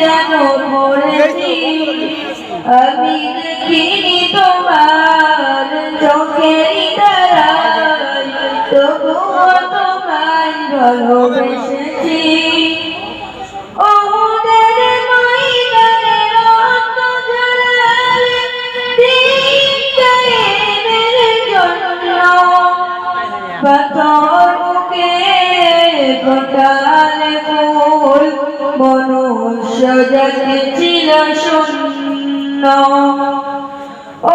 যেন পড়েছি আমি দেখিনি তোমার চোখেরই তারাই তবুও তোমায় ভালোবেসেছি ওদের ময়দানে রক্ত ঝরালে দিনটাইমের মনুষ্য জাতি ছিল শূন্য।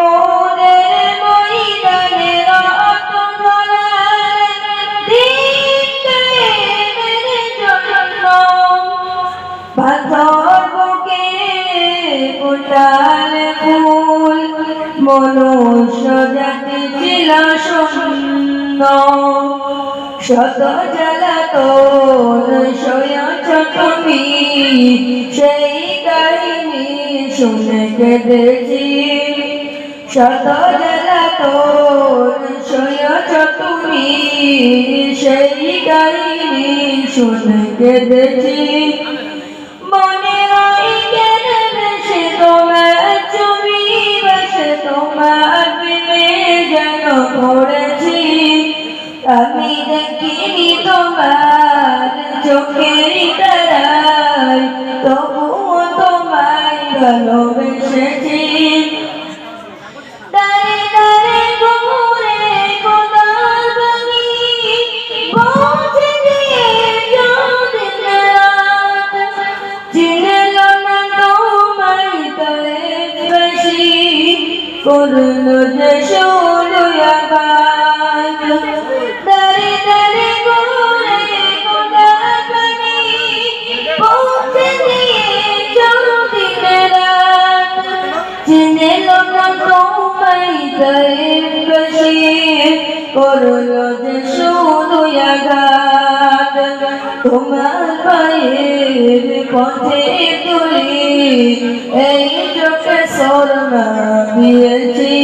ওদের ময়দানে রক্ত জন্য পাথর বুকে ফুটালে ফুল মনুষ্য জাতি ছিল শূন্য শত জ্বালাতন সয়াছ তুমি সেই কাহিনী শুনে কেঁদেছি। শত জ্বালাতন সয়াছ তুমি সেই কাহিনী শুনে কেঁদেছি। মনে হয় কেন বেশে তোমার ছবি বসে তোমার আমি দেখিনি তোমার চোখের তারাই তবুও তোমায় ভালোবেসেছি। দাঁড়ে দাঁড়ে ঘুরে কোদাল গায়ে বসে করল যে শুধু আঘাত। তোমার পায়ের পথে তুলি, এই চোখে শর্মা দিয়েছি।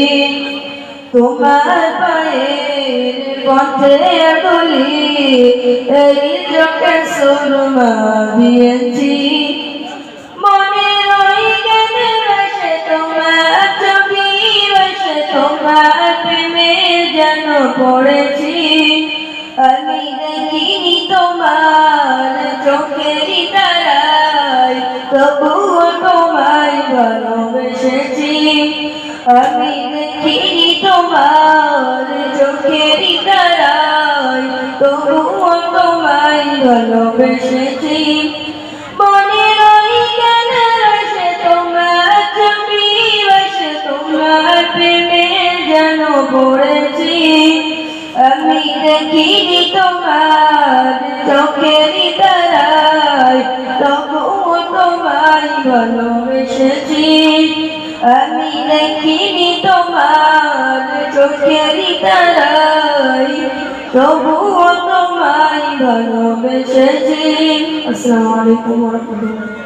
তোমার পায়ের পথে তুলি, এই চোখে শর্মা দিয়েছি। যেন পড়েছি, আমি দেখিনি তোমার চোখেরই তারাই তবুও তোমায় ভালোবেসেছি। আমি দেখিনি তোমার চোখেরই তারাই তবুও তোমায় ভালোবেসেছি। দেখিনি তোমার চোখেরই তারাই তবুও তোমায় ভালোবেসেছি। আমি দেখিনি তোমার চোখেরই তারাই তবুও তোমায় ভালোবেসেছি। আসসালামু আলাইকুম ওয়া রাহমাতুল্লাহ।